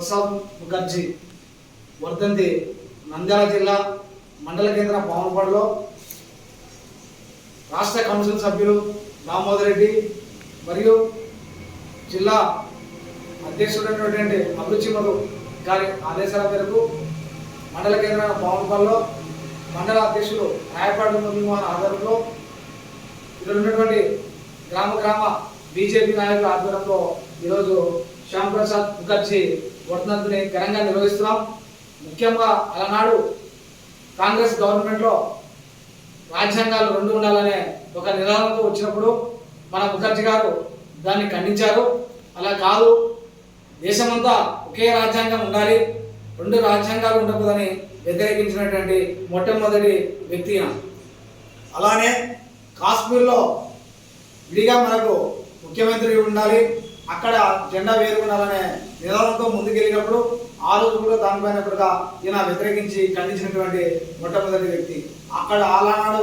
ప్రసాద్ ముఖర్జీ వర్ధంతి నంద్యాల జిల్లా మండల కేంద్రం పావనపాడులో రాష్ట్ర కౌన్సిల్ సభ్యులు దామోదర్ రెడ్డి మరియు జిల్లా అధ్యక్షుడైనటువంటి అభిరుచిమరు గారి ఆదేశాల మేరకు మండల కేంద్ర పావనపాడులో మండల అధ్యక్షులు రాయపాడు మురళీమోహన్ ఆధ్వర్యంలో ఇక్కడ ఉన్నటువంటి గ్రామ గ్రామ బీజేపీ నాయకుల ఆధ్వర్యంలో ఈరోజు శ్యామ్ ప్రసాద్ ముఖర్జీ వర్ధంతిని ఘనంగా నిర్వహిస్తున్నాం. ముఖ్యంగా అలనాడు కాంగ్రెస్ గవర్నమెంట్లో రాజ్యాంగాలు రెండు ఉండాలనే ఒక నినాదంతో వచ్చినప్పుడు మన ముఖర్జీ గారు దాన్ని ఖండించారు. అలా కాదు దేశమంతా ఒకే రాజ్యాంగం ఉండాలి రెండు రాజ్యాంగాలు ఉండకూడదని వ్యతిరేకించినటువంటి మొట్టమొదటి వ్యక్తి అలానే కాశ్మీర్లో విడిగా మనకు ముఖ్యమంత్రి ఉండాలి అక్కడ జెండా వేరుకున్నారనే ఉండాలనే నినాదంతో ముందుకెళ్ళినప్పుడు ఆ రోజు కూడా దానిపైన కూడా ఈయన వ్యతిరేకించి ఖండించినటువంటి మొట్టమొదటి వ్యక్తి. అక్కడ ఆనాడు